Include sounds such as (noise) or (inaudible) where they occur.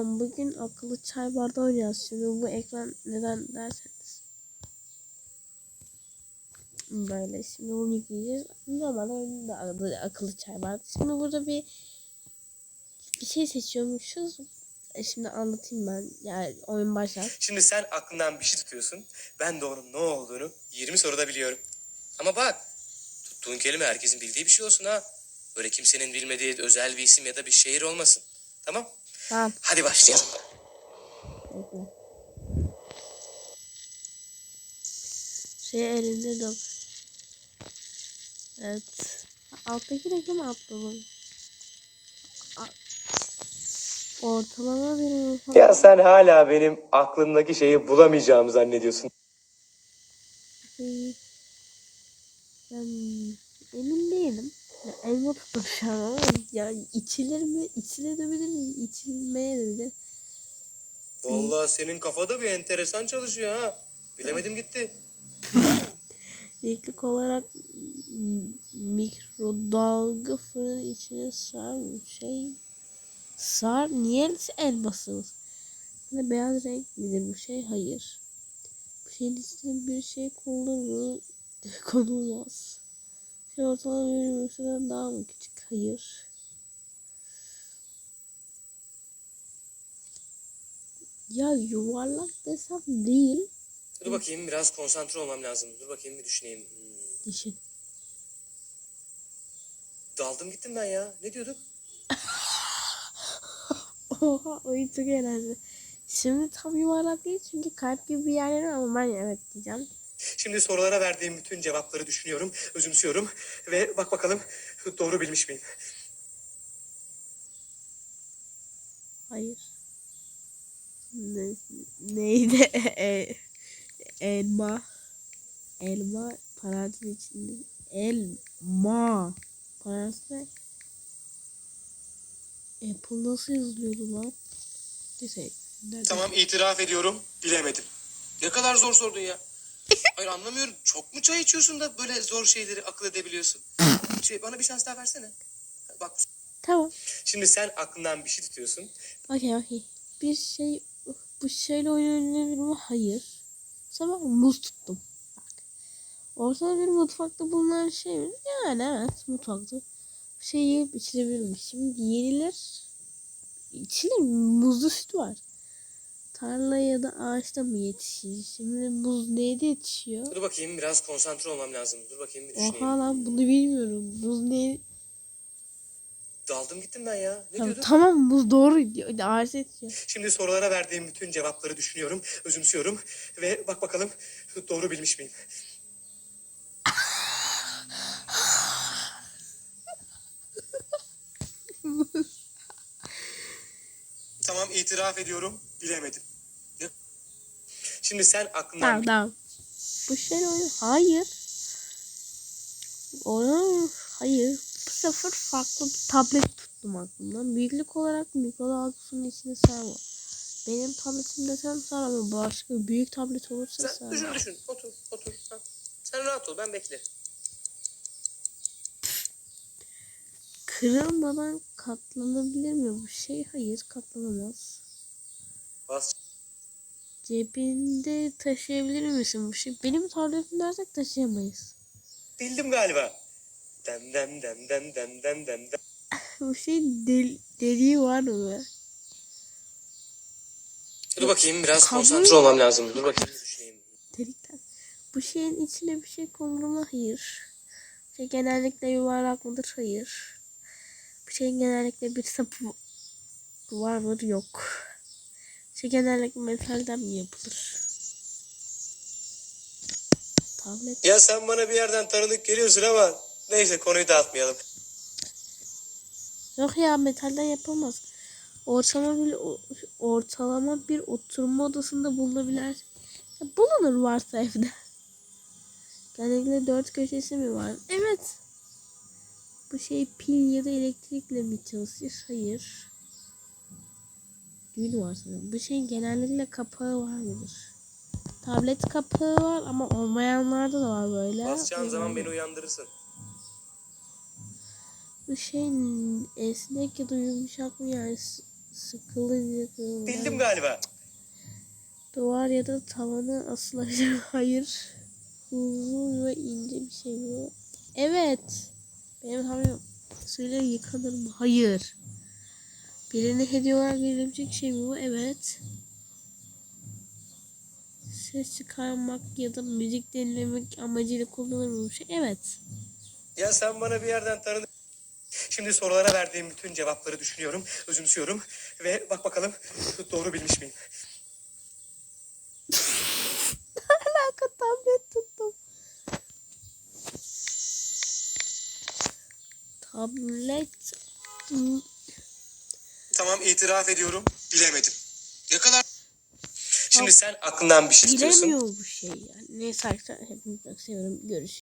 Selam. Bugün akıllı çay bardağı oynayacağız. Şimdi bu ekran neden derseniz. Böyle şimdi bunu yükleyeceğiz. Normalde oyunun da adı akıllı çay bardağı. Şimdi burada bir bir şey seçiyormuşuz. E şimdi anlatayım ben. Yani oyun başlar. Şimdi sen aklından bir şey tutuyorsun. Ben de onun ne olduğunu 20 soruda biliyorum. Ama bak tuttuğun kelime herkesin bildiği bir şey olsun ha. Böyle kimsenin bilmediği özel bir isim ya da bir şehir olmasın. Tamam? Tamam. Hadi başlayalım. Bekle. Şey elinde de. Evet. Alttaki reklamı atladım. Ortalama bir Ya sen hala benim aklımdaki şeyi bulamayacağımı zannediyorsun. Şey, Ben emin değilim. Ya, elma tuttum şu an ama yani içilir mi? İçilebilir mi? İçilmeye de bilir. Vallahi senin kafada bir enteresan çalışıyor ha. Bilemedim gitti. (laughs) İlk olarak mikrodalga fırın içine sar? Şey sar niye elmasınız? Ne beyaz renk midir bu şey? Hayır. Bu şeyin içine bir şey konulur mu? (laughs) Konulmaz. Şey ortalama bir mesela daha mı küçük? Hayır. Ya yuvarlak desem değil. Dur bakayım biraz konsantre olmam lazım. Dur bakayım bir düşüneyim. Hmm. Düşün. Daldım gittim ben ya. Ne diyorduk? (laughs) Oha oyun çok eğlenceli. Şimdi tam yuvarlak değil çünkü kalp gibi bir yerleri ama ben evet diyeceğim. Şimdi sorulara verdiğim bütün cevapları düşünüyorum, özümsüyorum ve bak bakalım doğru bilmiş miyim? Hayır. Ne, neydi? (laughs) E, elma. Elma parantez içinde. Elma. Parantez. Apple nasıl yazılıyordu lan? Neyse. nerede? Tamam itiraf ediyorum bilemedim. Ne kadar zor sordun ya. Hayır anlamıyorum. Çok mu çay içiyorsun da böyle zor şeyleri akıl edebiliyorsun? (clears throat) Şey, bana bir şans daha versene. Bak Tamam. şimdi sen aklından bir şey tutuyorsun. Okey okey. Bir şey bu şeyle oynanabilir mi? Hayır. Sonra muz tuttum. Bak. Ortada bir mutfakta bulunan şey mi? Yani evet mutfakta. Bu şey yiyip içilebilir mi? Şimdi yenilir. İçilir mi? Muzlu süt var. Tarla ya da ağaçta mı yetişir? Şimdi muz neyde yetişiyor? Dur bakayım biraz konsantre olmam lazım. Dur bakayım bir düşüneyim. Oha lan bunu bilmiyorum. Muz ne? Daldım gittim ben ya. Ne Tamam, diyorduk? tamam muz doğru. Ağaçta yetişiyor. Şimdi sorulara verdiğim bütün cevapları düşünüyorum, özümsüyorum ve bak bakalım doğru bilmiş miyim? (laughs) tamam itiraf ediyorum, bilemedim. Ya- Şimdi sen aklından Tamam tamam. Bu şey oyun. Hayır. Oyun. Hayır. Bu sefer farklı bir tablet tuttum aklımdan. Büyüklük olarak mikrodalgasının içine sarma. Benim tabletim desem sar ama başka bir büyük tablet olursa sen sar. düşün düşün, otur otur. Ha. Sen rahat ol, ben beklerim. Kırılmadan katlanabilir mi bu şey? Hayır katlanamaz. Bas. Cebinde taşıyabilir misin bu şey? Benim tabletim dersek taşıyamayız. Bildim galiba. Dem dem dem dem dem dem dem dem. (laughs) Bu şey del deliği var mı? Dur bakayım biraz Kabul- konsantre olmam lazım. Dur bakayım düşüneyim. delikten. Bu şeyin içine bir şey konur mu? Hayır. Şey genellikle yuvarlak mıdır? Hayır. Bu şeyin genellikle bir sapı var mıdır? Yok. Genellikle metalden mi yapılır? Tablet. Ya sen bana bir yerden tanıdık geliyorsun ama neyse konuyu dağıtmayalım. Yok ya metalden yapılmaz. Ortalama bir ortalama bir oturma odasında bulunabilir. Bulunur varsa evde. Genellikle dört köşesi mi var? Evet. Bu şey pil ya da elektrikle mi çalışır? Hayır. Düğün var sanırım. Bu şeyin genellikle kapağı var mıdır? Tablet kapağı var ama olmayanlarda da var böyle. Basacağın zaman Ee, beni uyandırırsın. Bu şey esnek ya da yumuşak mı yani Sıkılınca kırılmaz. Bildim galiba. Duvar ya da tavana asılacak. (laughs) Hayır. Uzun ve ince bir şey bu. Evet. Benim hamim suyla yıkanır mı? Hayır. Birine hediye olarak verilecek şey mi bu? Evet. Ses çıkarmak ya da müzik dinlemek amacıyla kullanılır bu şey? Evet. Ya sen bana bir yerden tanıdın. Şimdi sorulara verdiğim bütün cevapları düşünüyorum, özümsüyorum ve bak bakalım doğru bilmiş miyim? Alaka tablet tuttum. Tablet Tamam itiraf ediyorum, bilemedim. Ne kadar? Şimdi sen aklından bir şey tutuyorsun. bilemiyor bu şey yani. Neyse arkadaşlar hepinizi çok seviyorum. Görüşürüz.